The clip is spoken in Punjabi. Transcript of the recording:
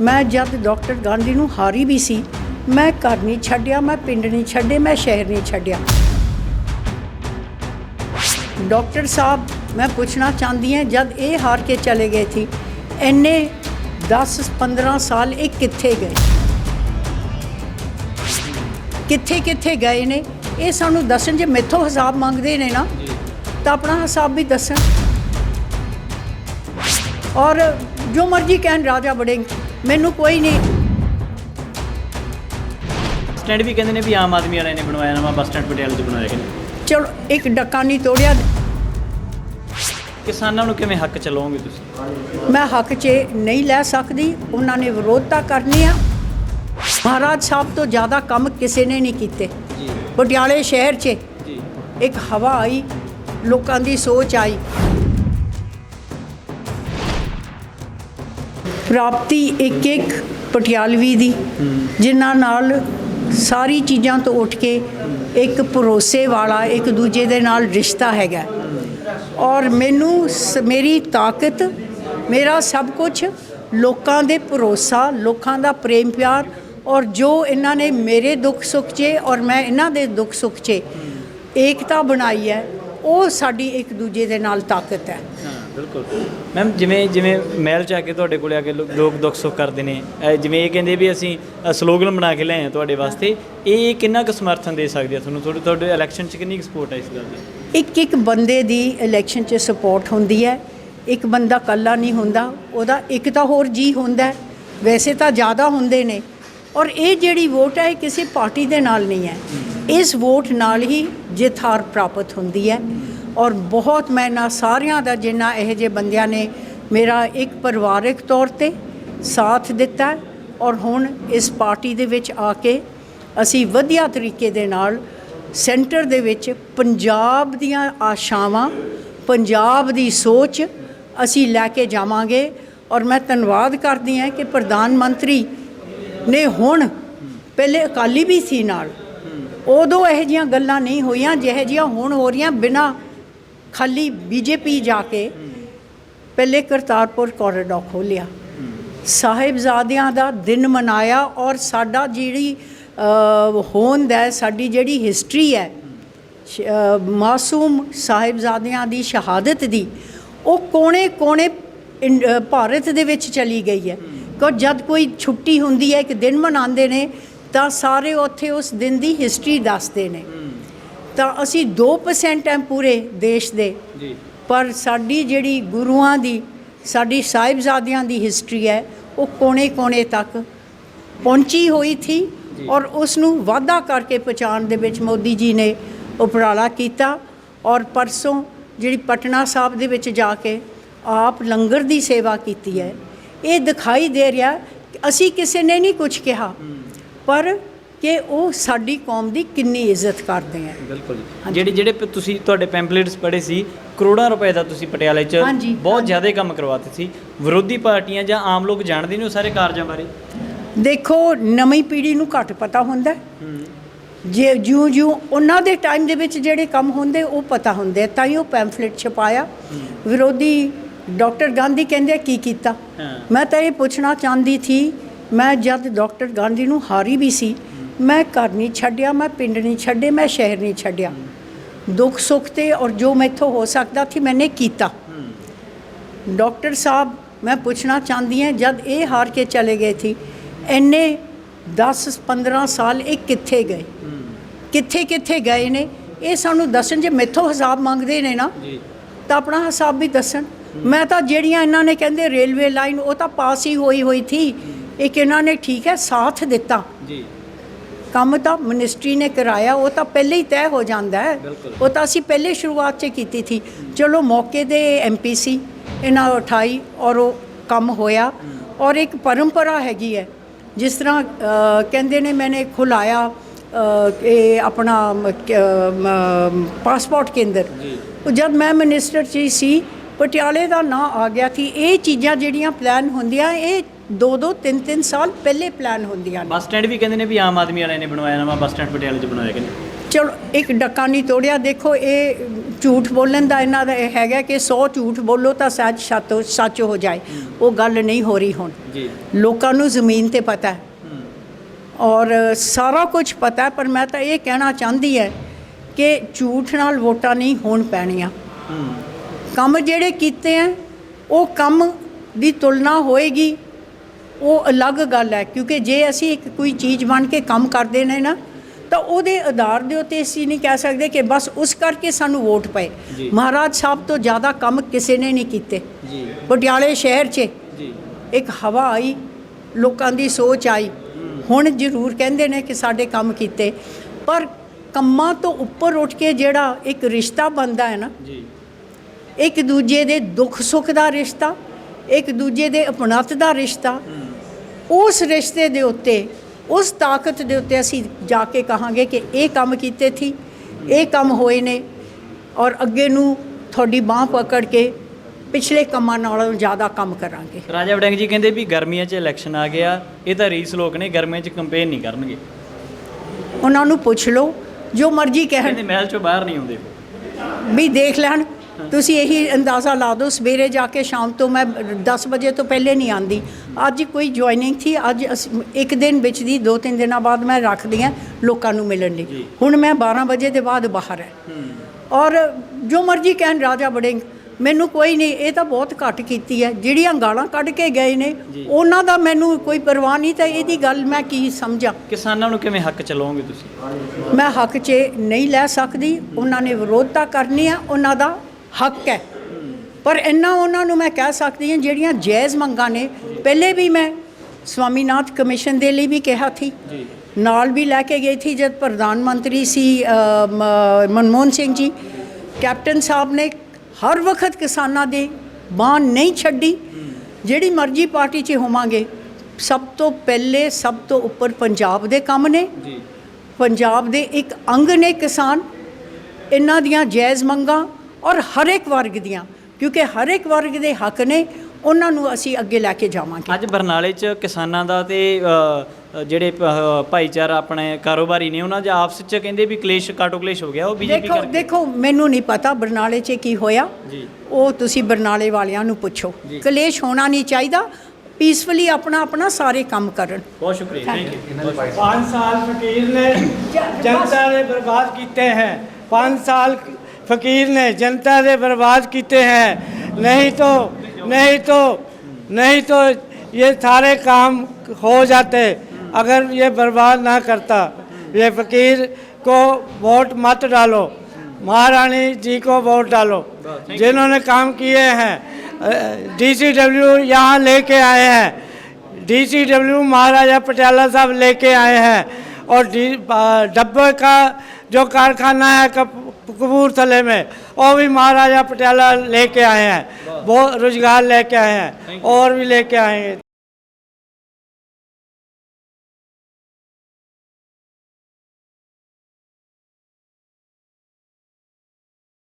ਮੈਂ ਜਦ ਡਾਕਟਰ ਗਾਂਧੀ ਨੂੰ ਹਾਰੀ ਵੀ ਸੀ, ਮੈਂ ਘਰ ਨਹੀਂ ਛੱਡਿਆ, ਮੈਂ ਪਿੰਡ ਨਹੀਂ ਛੱਡੇ, ਮੈਂ ਸ਼ਹਿਰ ਨਹੀਂ ਛੱਡਿਆ। ਡਾਕਟਰ ਸਾਹਿਬ, ਮੈਂ ਪੁੱਛਣਾ ਚਾਹੁੰਦੀ ਹਾਂ, ਜਦ ਇਹ ਹਾਰ ਕੇ ਚਲੇ ਗਏ ਸੀ, ਇੰਨੇ 10 15 ਸਾਲ ਇਹ ਕਿੱਥੇ ਗਏ? ਕਿੱਥੇ ਕਿੱਥੇ ਗਏ ਨੇ? ਇਹ ਸਾਨੂੰ ਦੱਸਣ ਜੇ ਮੈਥੋਂ ਹਿਸਾਬ ਮੰਗਦੇ ਨੇ ਨਾ, ਤਾਂ ਆਪਣਾ ਹਿਸਾਬ ਵੀ ਦੱਸਣ। ਔਰ ਜੋ ਮਰਜ਼ੀ ਕਹਿਣ, ਰਾਜਾ ਬੜੇ ਮੈਨੂੰ ਕੋਈ ਨਹੀਂ। ਸਟੈਂਡ ਵੀ ਕਹਿੰਦੇ ਨੇ ਵੀ ਆਮ ਆਦਮੀ ਵਾਲਿਆਂ ਨੇ ਬਣਵਾਇਆ ਨਵਾਂ ਬੱਸ ਸਟੈਂਡ ਪਟਿਆਲੇ 'ਚ ਬਣਵਾਇਆ ਕਹਿੰਦੇ। ਚਲੋ ਇੱਕ ਡੱਕਾ ਨਹੀਂ ਤੋੜਿਆ। ਕਿਸਾਨਾਂ ਨੂੰ ਕਿਵੇਂ ਹੱਕ ਚਲਾਓਗੇ ਤੁਸੀਂ? ਮੈਂ ਹੱਕ 'ਚ ਨਹੀਂ ਲੈ ਸਕਦੀ ਉਹਨਾਂ ਨੇ ਵਿਰੋਧਤਾ ਕਰਨੀ ਆ। ਮਹਾਰਾਜ ਸਾਹਿਬ ਤੋਂ ਜ਼ਿਆਦਾ ਕੰਮ ਕਿਸੇ ਨੇ ਨਹੀਂ ਕੀਤੇ। ਜੀ। ਪਟਿਆਲੇ ਸ਼ਹਿਰ 'ਚ ਜੀ। ਇੱਕ ਹਵਾ ਆਈ ਲੋਕਾਂ ਦੀ ਸੋਚ ਆਈ। ਪ੍ਰਾਪਤੀ ਇੱਕ ਇੱਕ ਪਟਿਆਲਵੀ ਦੀ, ਜਿਨ੍ਹਾਂ ਨਾਲ ਸਾਰੀ ਚੀਜ਼ਾਂ ਤੋਂ ਉੱਠ ਕੇ ਇੱਕ ਭਰੋਸੇ ਵਾਲਾ ਇੱਕ ਦੂਜੇ ਦੇ ਨਾਲ ਰਿਸ਼ਤਾ ਹੈਗਾ। ਔਰ ਮੈਨੂੰ ਸ- ਮੇਰੀ ਤਾਕਤ, ਮੇਰਾ ਸਭ ਕੁਝ ਲੋਕਾਂ ਦੇ ਭਰੋਸਾ, ਲੋਕਾਂ ਦਾ ਪ੍ਰੇਮ ਪਿਆਰ ਔਰ ਜੋ ਇਹਨਾਂ ਨੇ ਮੇਰੇ ਦੁੱਖ ਸੁੱਖ 'ਚ ਔਰ ਮੈਂ ਇਹਨਾਂ ਦੇ ਦੁੱਖ ਸੁੱਖ 'ਚ ਏਕਤਾ ਬਣਾਈ ਹੈ, ਉਹ ਸਾਡੀ ਇੱਕ ਦੂਜੇ ਦੇ ਨਾਲ ਤਾਕਤ ਹੈ। ਬਿਲਕੁਲ। ਮੈਮ ਜਿਵੇਂ ਜਿਵੇਂ ਮਹਿਲ ਚ ਆ ਕੇ ਤੁਹਾਡੇ ਕੋਲੇ ਆ ਕੇ ਲੋ- ਲੋਕ ਦੁੱਖ ਸੁੱਖ ਕਰਦੇ ਨੇ ਜਿਵੇਂ ਇਹ ਕਹਿੰਦੇ ਵੀ ਅਸੀਂ ਸਲੋਗਨ ਬਣਾ ਕੇ ਲਿਆਏ ਆ ਤੁਹਾਡੇ ਵਾਸਤੇ ਇਹ ਕਿੰਨਾ ਕੁ ਸਮਰਥਨ ਦੇ ਸਕਦੀ ਆ ਤੁਹਾਨੂੰ? ਤੁਹਾਡੇ ਤੁਹਾਡੇ ਇਲੈਕਸ਼ਨ ਚ ਕਿੰਨੀ ਸਪੋਰਟ ਹੈ ਇਸ ਗੱਲ ਦੀ? ਇੱਕ ਇੱਕ ਬੰਦੇ ਦੀ ਇਲੈਕਸ਼ਨ 'ਚ ਸਪੋਰਟ ਹੁੰਦੀ ਹੈ ਇੱਕ ਬੰਦਾ ਕੱਲਾ ਨਹੀਂ ਹੁੰਦਾ ਉਹਦਾ ਇੱਕ ਤਾਂ ਹੋਰ ਜੀ ਹੁੰਦਾ ਹੈ। ਵੈਸੇ ਤਾਂ ਜ਼ਿਆਦਾ ਹੁੰਦੇ ਨੇ ਔਰ ਇਹ ਜਿਹੜੀ ਵੋਟ ਹੈ ਇਹ ਕਿਸੇ ਪਾਰਟੀ ਦੇ ਨਾਲ ਨਹੀਂ ਹੈ। ਇਸ ਵੋਟ ਨਾਲ ਹੀ ਜਿੱਤ ਹਾਰ ਪ੍ਰਾਪਤ ਹੁੰਦੀ ਹੈ। ਔਰ ਬਹੁਤ ਮੈਂ ਇਹਨਾਂ ਸਾਰਿਆਂ ਦਾ ਜਿੰਨਾ ਇਹੋ ਜਿਹੇ ਬੰਦਿਆਂ ਨੇ ਮੇਰਾ ਇੱਕ ਪਰਿਵਾਰਕ ਤੌਰ ਤੇ ਸਾਥ ਦਿੱਤਾ ਔਰ ਹੁਣ ਇਸ ਪਾਰਟੀ ਦੇ ਵਿੱਚ ਆ ਕੇ ਅਸੀਂ ਵਧੀਆ ਤਰੀਕੇ ਦੇ ਨਾਲ ਸੈਂਟਰ ਦੇ ਵਿੱਚ ਪੰਜਾਬ ਦੀਆਂ ਆਸ਼ਾਵਾਂ ਪੰਜਾਬ ਦੀ ਸੋਚ ਅਸੀਂ ਲੈ ਕੇ ਜਾਵਾਂਗੇ ਔਰ ਮੈਂ ਧੰਨਵਾਦ ਕਰਦੀ ਹਾਂ ਕਿ ਪ੍ਰਧਾਨ ਮੰਤਰੀ ਨੇ ਹੁਣ ਪਹਿਲੇ ਅਕਾਲੀ ਵੀ ਸੀ ਨਾਲ। ਉਦੋਂ ਇਹੋ ਜਿਹੀਆਂ ਗੱਲਾਂ ਨਹੀਂ ਹੋਈਆਂ ਜਿਹੋ ਜਿਹੀਆਂ ਹੁਣ ਹੋ ਰਹੀਆਂ ਬਿਨਾ ਖਾਲੀ ਬੀਜੇਪੀ ਜਾ ਕੇ ਪਹਿਲੇ ਕਰਤਾਰਪੁਰ ਕੋਰੀਡੋਰ ਖੋਲਿਆ ਸਾਹਿਬਜ਼ਾਦਿਆਂ ਦਾ ਦਿਨ ਮਨਾਇਆ ਔਰ ਸਾਡਾ ਜਿਹੜੀ ਹੋਂਦ ਹੈ, ਸਾਡੀ ਜਿਹੜੀ ਹਿਸਟਰੀ ਹੈ, ਸ਼- ਮਾਸੂਮ ਸਾਹਿਬਜ਼ਾਦਿਆਂ ਦੀ ਸ਼ਹਾਦਤ ਦੀ, ਉਹ ਕੋਨੇ-ਕੋਨੇ ਇੰਡ- ਭਾਰਤ ਦੇ ਵਿੱਚ ਚਲੀ ਗਈ ਹੈ। ਕਿ ਜਦ ਕੋਈ ਛੁੱਟੀ ਹੁੰਦੀ ਹੈ, ਇੱਕ ਦਿਨ ਮਨਾਉਂਦੇ ਨੇ, ਤਾਂ ਸਾਰੇ ਉੱਥੇ ਉਸ ਦਿਨ ਦੀ ਹਿਸਟਰੀ ਦੱਸਦੇ ਨੇ। ਤਾਂ ਅਸੀਂ 2% ਹੈ ਪੂਰੇ ਦੇਸ਼ ਦੇ। ਜੀ। ਪਰ ਸਾਡੀ ਜਿਹੜੀ ਗੁਰੂਆਂ ਦੀ ਸਾਡੀ ਸਾਹਿਬਜ਼ਾਦਿਆਂ ਦੀ ਹਿਸਟਰੀ ਹੈ ਉਹ ਕੋਨੇ-ਕੋਨੇ ਤੱਕ ਪਹੁੰਚੀ ਹੋਈ ਥੀ ਔਰ ਉਸ ਨੂੰ ਵਾਧਾ ਕਰਕੇ ਪਹੁੰਚਾਉਣ ਦੇ ਵਿੱਚ ਮੋਦੀ ਜੀ ਨੇ ਉਪਰਾਲਾ ਕੀਤਾ ਔਰ ਪਰਸੋਂ ਜਿਹੜੀ ਪਟਨਾ ਸਾਹਿਬ ਦੇ ਵਿੱਚ ਜਾ ਕੇ ਆਪ ਲੰਗਰ ਦੀ ਸੇਵਾ ਕੀਤੀ ਹੈ ਇਹ ਦਿਖਾਈ ਦੇ ਰਿਹਾ ਅਸੀਂ ਕਿਸੇ ਨੇ ਨਹੀਂ ਕੁਝ ਕਿਹਾ। ਪਰ ਕਿ ਉਹ ਸਾਡੀ ਕੌਮ ਦੀ ਕਿੰਨੀ ਇੱਜ਼ਤ ਕਰਦੇ ਹੈ ਬਿਲਕੁਲ ਜਿਹੜੇ ਜਿਹੜੇ ਤੁਸੀਂ ਤੁਹਾਡੇ ਪੈਂਪਲੇਟਸ ਪੜ੍ਹੇ ਸੀ ਕਰੋੜਾਂ ਰੁਪਏ ਦਾ ਤੁਸੀਂ ਪਟਿਆਲੇ 'ਚ ਬਹੁਤ। ਜ਼ਿਆਦਾ ਕੰਮ ਕਰਵਾਤੇ ਸੀ। ਵਿਰੋਧੀ ਪਾਰਟੀਆਂ ਜਾਂ ਆਮ ਲੋਕ ਜਾਣਦੇ ਨੇ ਉਹ ਸਾਰੇ ਕਾਰਜਾਂ ਬਾਰੇ? ਦੇਖੋ ਨਵੀਂ ਪੀੜ੍ਹੀ ਨੂੰ ਘੱਟ ਪਤਾ ਹੁੰਦਾ। ਜੇ ਜਿਉਂ ਜਿਉਂ ਉਹਨਾਂ ਦੇ ਟਾਈਮ ਦੇ ਵਿੱਚ ਜਿਹੜੇ ਕੰਮ ਹੁੰਦੇ ਉਹ ਪਤਾ ਹੁੰਦੇ ਆ। ਤਾਂ ਹੀ ਉਹ ਪੈਂਫਲੇਟ ਛਪਾਇਆ। ਵਿਰੋਧੀ ਡਾਕਟਰ ਗਾਂਧੀ ਕਹਿੰਦੇ ਕੀ ਕੀਤਾ। ਮੈਂ ਤਾਂ ਇਹ ਪੁੱਛਣਾ ਚਾਹੁੰਦੀ ਥੀ ਮੈਂ ਜਦ ਡਾਕਟਰ ਗਾਂਧੀ ਨੂੰ ਹਾਰੀ ਵੀ ਸੀ ਮੈਂ ਘਰ ਨਹੀਂ ਛੱਡਿਆ ਮੈਂ ਪਿੰਡ ਨਹੀਂ ਛੱਡੇ ਮੈਂ ਸ਼ਹਿਰ ਨਹੀਂ ਛੱਡਿਆ। ਦੁੱਖ ਸੁੱਖ ਤੇ ਔਰ ਜੋ ਮੈਥੋਂ ਹੋ ਸਕਦਾ ਸੀ ਮੈਨੇ ਕੀਤਾ। ਡਾਕਟਰ ਸਾਹਿਬ ਮੈਂ ਪੁੱਛਣਾ ਚਾਹੁੰਦੀ ਹਾਂ ਜਦ ਇਹ ਹਾਰ ਕੇ ਚਲੇ ਗਏ ਸੀ ਇੰਨੇ 10 15 ਸਾਲ ਇਹ ਕਿੱਥੇ ਗਏ? ਕਿੱਥੇ ਕਿੱਥੇ ਗਏ ਨੇ? ਇਹ ਸਾਨੂੰ ਦੱਸਣ ਜੇ ਮੈਥੋਂ ਹਿਸਾਬ ਮੰਗਦੇ ਨੇ ਨਾ ਤਾਂ ਆਪਣਾ ਹਿਸਾਬ ਵੀ ਦੱਸਣ। ਮੈਂ ਤਾਂ ਜਿਹੜੀਆਂ ਇਹਨਾਂ ਨੇ ਕਹਿੰਦੇ ਰੇਲਵੇ ਲਾਈਨ ਉਹ ਤਾਂ ਪਾਸ ਹੀ ਹੋਈ ਹੋਈ ਥੀ। ਇੱਕ ਇਹਨਾਂ ਨੇ ਠੀਕ ਹੈ ਸਾਥ ਦਿੱਤਾ। ਜੀ। ਕੰਮ ਤਾਂ ਮਿਨਿਸਟਰੀ ਨੇ ਕਰਾਇਆ ਉਹ ਤਾਂ ਪਹਿਲੇ ਹੀ ਤੈਅ ਹੋ ਜਾਂਦਾ ਹੈ। ਉਹ ਤਾਂ ਅਸੀਂ ਪਹਿਲੇ ਸ਼ੁਰੂਆਤ 'ਚ ਕੀਤੀ ਥੀ ਚਲੋ ਮੌਕੇ ਦੇ ਐਮਪੀਸੀ ਇਹਨਾਂ ਉਠਾਈ ਔਰ ਉਹ ਕੰਮ ਹੋਇਆ ਔਰ ਇੱਕ ਪਰੰਪਰਾ ਹੈਗੀ ਹੈ ਜਿਸ ਤਰ੍ਹਾਂ ਕਹਿੰਦੇ ਨੇ ਮੈਨੇ ਖੁਲਾਇਆ ਇਹ ਆਪਣਾ ਪਾਸਪੋਰਟ ਕੇਂਦਰ ਜੀ। ਉਹ ਜਦ ਮੈਂ ਮਿਨਿਸਟਰ ਜੀ ਸੀ ਪਟਿਆਲੇ ਦਾ ਨਾਂ ਆ ਗਿਆ ਸੀ ਇਹ ਚੀਜ਼ਾਂ ਜਿਹੜੀਆਂ ਪਲਾਨ ਹੁੰਦੀਆਂ ਇਹ ਦੋ ਦੋ ਤਿੰਨ ਤਿੰਨ ਸਾਲ ਪਹਿਲੇ ਪਲਾਨ ਹੁੰਦੀਆਂ ਨੇ। ਬੱਸ ਸਟੈਂਡ ਵੀ ਕਹਿੰਦੇ ਨੇ ਵੀ ਆਮ ਆਦਮੀ ਵਾਲਿਆਂ ਨੇ ਬਣਵਾਇਆ ਨਵਾਂ ਬੱਸ ਸਟੈਂਡ ਪਟਿਆਲੇ 'ਚ ਬਣਵਾਇਆ ਕਹਿੰਦੇ। ਚਲੋ ਇੱਕ ਡੱਕਾ ਨਹੀਂ ਤੋੜਿਆ ਦੇਖੋ ਇਹ ਝੂਠ ਬੋਲਣ ਦਾ ਇਹਨਾਂ ਦਾ ਇਹ ਹੈਗਾ ਕਿ 100 ਝੂਠ ਬੋਲੋ ਤਾਂ ਸੱਚ ਸੱਚ ਸੱਚ ਹੋ ਜਾਏ ਉਹ ਗੱਲ ਨਹੀਂ ਹੋ ਰਹੀ ਹੁਣ। ਜੀ। ਲੋਕਾਂ ਨੂੰ ਜ਼ਮੀਨ ਤੇ ਪਤਾ ਹੈ। ਔਰ ਸਾਰਾ ਕੁਝ ਪਤਾ ਹੈ ਪਰ ਮੈਂ ਤਾਂ ਇਹ ਕਹਿਣਾ ਚਾਹੁੰਦੀ ਹੈ ਕਿ ਝੂਠ ਨਾਲ ਵੋਟਾਂ ਨਹੀਂ ਹੋਣ ਪੈਣੀਆਂ। ਹੂੰ। ਕੰਮ ਜਿਹੜੇ ਕੀਤੇ ਹੈ ਉਹ ਕੰਮ ਦੀ ਤੁਲਨਾ ਹੋਏਗੀ ਉਹ ਅਲੱਗ ਗੱਲ ਹੈ ਕਿਉਂਕਿ ਜੇ ਅਸੀਂ ਇੱਕ ਕੋਈ ਚੀਜ਼ ਬਣ ਕੇ ਕੰਮ ਕਰਦੇ ਨੇ ਨਾ ਤਾਂ ਉਹਦੇ ਆਧਾਰ ਦੇ ਉੱਤੇ ਅਸੀਂ ਨਹੀਂ ਕਹਿ ਸਕਦੇ ਕਿ ਬਸ ਉਸ ਕਰਕੇ ਸਾਨੂੰ ਵੋਟ ਪਏ। ਮਹਾਰਾਜ ਸਾਹਿਬ ਤੋਂ ਜ਼ਿਆਦਾ ਕੰਮ ਕਿਸੇ ਨੇ ਨਹੀਂ ਕੀਤੇ। ਜੀ। ਪਟਿਆਲੇ ਸ਼ਹਿਰ 'ਚ ਜੀ। ਇੱਕ ਹਵਾ ਆਈ ਲੋਕਾਂ ਦੀ ਸੋਚ ਆਈ। ਹੁਣ ਜ਼ਰੂਰ ਕਹਿੰਦੇ ਨੇ ਕਿ ਸਾਡੇ ਕੰਮ ਕੀਤੇ। ਪਰ ਕੰਮਾਂ ਤੋਂ ਉੱਪਰ ਉੱਠ ਕੇ ਜਿਹੜਾ ਇੱਕ ਰਿਸ਼ਤਾ ਬਣਦਾ ਹੈ ਨਾ ਜੀ। ਇੱਕ ਦੂਜੇ ਦੇ ਦੁੱਖ ਸੁੱਖ ਦਾ ਰਿਸ਼ਤਾ ਇੱਕ ਦੂਜੇ ਦੇ ਅਪਣਤ ਦਾ ਰਿਸ਼ਤਾ ਉਸ ਰਿਸ਼ਤੇ ਦੇ ਉੱਤੇ ਉਸ ਤਾਕਤ ਦੇ ਉੱਤੇ ਅਸੀਂ ਜਾ ਕੇ ਕਹਾਂਗੇ ਕਿ ਇਹ ਕੰਮ ਕੀਤੇ ਸੀ ਇਹ ਕੰਮ ਹੋਏ ਨੇ ਔਰ ਅੱਗੇ ਨੂੰ ਤੁਹਾਡੀ ਬਾਹ ਪਕੜ ਕੇ ਪਿਛਲੇ ਕੰਮਾਂ ਨਾਲੋਂ ਜ਼ਿਆਦਾ ਕੰਮ ਕਰਾਂਗੇ। ਰਾਜਾ ਵੜਿੰਗ ਜੀ ਕਹਿੰਦੇ ਵੀ ਗਰਮੀਆਂ 'ਚ ਇਲੈਕਸ਼ਨ ਆ ਗਿਆ ਇਹ ਤਾਂ ਰੀਸ ਲੋਕ ਨੇ ਗਰਮੀਆਂ 'ਚ ਕੰਪੇਨ ਨਹੀਂ ਕਰਨਗੇ। ਉਹਨਾਂ ਨੂੰ ਪੁੱਛ ਲਓ ਜੋ ਮਰਜ਼ੀ ਕਹਿਣ। ਕਹਿੰਦੇ ਮਹਿਲ 'ਚੋਂ ਬਾਹਰ ਨਹੀਂ ਆਉਂਦੇ। ਵੀ ਦੇਖ ਲੈਣ ਤੁਸੀਂ ਇਹੀ ਅੰਦਾਜ਼ਾ ਲਾ ਦਿਓ ਸਵੇਰੇ ਜਾ ਕੇ ਸ਼ਾਮ ਤੋਂ ਮੈਂ 10 ਵਜੇ ਤੋਂ ਪਹਿਲੇ ਨਹੀਂ ਆਂਦੀ। ਅੱਜ ਕੋਈ ਜੁਆਇਨਿੰਗ ਸੀ ਅੱਜ ਅਸੀਂ- ਇੱਕ ਦਿਨ ਵਿੱਚ ਦੀ ਦੋ ਤਿੰਨ ਦਿਨਾਂ ਬਾਅਦ ਮੈਂ ਰੱਖਦੀ ਹਾਂ ਲੋਕਾਂ ਨੂੰ ਮਿਲਣ ਲਈ। ਹੁਣ ਮੈਂ 12 ਵਜੇ ਦੇ ਬਾਅਦ ਬਾਹਰ ਹੈ। ਔਰ ਜੋ ਮਰਜ਼ੀ ਕਹਿਣ ਰਾਜਾ ਬੜਿੰਗ ਮੈਨੂੰ ਕੋਈ ਨਹੀਂ ਇਹ ਤਾਂ ਬਹੁਤ ਘੱਟ ਕੀਤੀ ਹੈ। ਜਿਹੜੀਆਂ ਗਾਲਾਂ ਕੱਢ ਕੇ ਗਏ ਨੇ। ਉਹਨਾਂ ਦਾ ਮੈਨੂੰ ਕੋਈ ਪਰਵਾਹ ਨਹੀਂ ਤਾਂ ਇਹਦੀ ਗੱਲ ਮੈਂ ਕੀ ਸਮਝਾਂ? ਕਿਸਾਨਾਂ ਨੂੰ ਕਿਵੇਂ ਹੱਕ ਚਲਾਓਗੇ ਤੁਸੀਂ? ਮੈਂ ਹੱਕ 'ਚ ਨਹੀਂ ਲੈ ਸਕਦੀ। ਉਹਨਾਂ ਨੇ ਵਿਰੋਧਤਾ ਕਰਨੀ ਹੈ ਉਹਨਾਂ ਦਾ ਹੱਕ ਹੈ। ਪਰ ਇੰਨਾ ਉਹਨਾਂ ਨੂੰ ਮੈਂ ਕਹਿ ਸਕਦੀ ਹਾਂ ਜਿਹੜੀਆਂ ਜਾਇਜ਼ ਮੰਗਾਂ ਨੇ ਪਹਿਲੇ ਵੀ ਮੈਂ ਸਵਾਮੀਨਾਥ ਕਮਿਸ਼ਨ ਦੇ ਲਈ ਵੀ ਕਿਹਾ ਸੀ। ਨਾਲ ਵੀ ਲੈ ਕੇ ਗਈ ਥੀ ਜਦ ਪ੍ਰਧਾਨ ਮੰਤਰੀ ਸੀ ਮਨਮੋਹਨ ਸਿੰਘ ਜੀ। ਕੈਪਟਨ ਸਾਹਿਬ ਨੇ ਹਰ ਵਕਤ ਕਿਸਾਨਾਂ ਦੇ ਬਾਂਹ ਨਹੀਂ ਛੱਡੀ। ਜਿਹੜੀ ਮਰਜ਼ੀ ਪਾਰਟੀ 'ਚ ਹੋਵਾਂਗੇ ਸਭ ਤੋਂ ਪਹਿਲੇ ਸਭ ਤੋਂ ਉੱਪਰ ਪੰਜਾਬ ਦੇ ਕੰਮ ਨੇ। ਜੀ। ਪੰਜਾਬ ਦੇ ਇੱਕ ਅੰਗ ਨੇ ਕਿਸਾਨ। ਇਹਨਾਂ ਦੀਆਂ ਜਾਇਜ਼ ਮੰਗਾਂ ਔਰ ਹਰ ਇੱਕ ਵਰਗ ਦੀਆਂ ਕਿਉਂਕਿ ਹਰ ਇੱਕ ਵਰਗ ਦੇ ਹੱਕ ਨੇ ਉਹਨਾਂ ਨੂੰ ਅਸੀਂ ਅੱਗੇ ਲੈ ਕੇ ਜਾਵਾਂਗੇ। ਅੱਜ ਬਰਨਾਲੇ 'ਚ ਕਿਸਾਨਾਂ ਦਾ ਤੇ ਜਿਹੜੇ ਭਾਈਚਾਰਾ ਆਪਣੇ ਕਾਰੋਬਾਰੀ ਨੇ ਉਹਨਾਂ ਦੇ ਆਪਸ 'ਚ ਕਹਿੰਦੇ ਵੀ ਕਲੇਸ਼ ਕਾਟੋ ਕਲੇਸ਼ ਹੋ ਗਿਆ ਉਹ ਬੀਜੇਪੀ ਕਰਕੇ। ਦੇਖੋ ਦੇਖੋ ਮੈਨੂੰ ਨਹੀਂ ਪਤਾ ਬਰਨਾਲੇ 'ਚ ਕੀ ਹੋਇਆ। ਜੀ। ਉਹ ਤੁਸੀਂ ਬਰਨਾਲੇ ਵਾਲਿਆਂ ਨੂੰ ਪੁੱਛੋ। ਕਲੇਸ਼ ਹੋਣਾ ਨਹੀਂ ਚਾਹੀਦਾ ਪੀਸਫੁਲੀ ਆਪਣਾ ਆਪਣਾ ਸਾਰੇ ਕੰਮ ਕਰਨ। ਬਹੁਤ ਸ਼ੁਕਰੀਆ ਥੈਂਕ ਯੂ 5 ਸਾਲ ਫਕੀਰ ਨੇ ਜਨਤਾ ਨੇ ਬਰਬਾਦ ਕੀਤੇ ਹੈ। 5 ਸਾਲ फकीर ने जनता से बर्बाद किए हैं। नहीं तो नहीं तो नहीं तो ये सारे काम हो जाते, अगर ये बर्बाद ना करता। ये फकीर को वोट मत डालो, महारानी जी को वोट डालो, जिन्होंने काम किए हैं। डीसीडब्ल्यू यहाँ लेके आए हैं। डीसीडब्ल्यू महाराजा पटियाला साहब लेके आए हैं। और डब्बे का जो कारखाना है, कप- कपूरथले में वो भी महाराजा पटियाला लेके आए हैं वो रोजगार लेके आए हैं और भी लेके आएंगे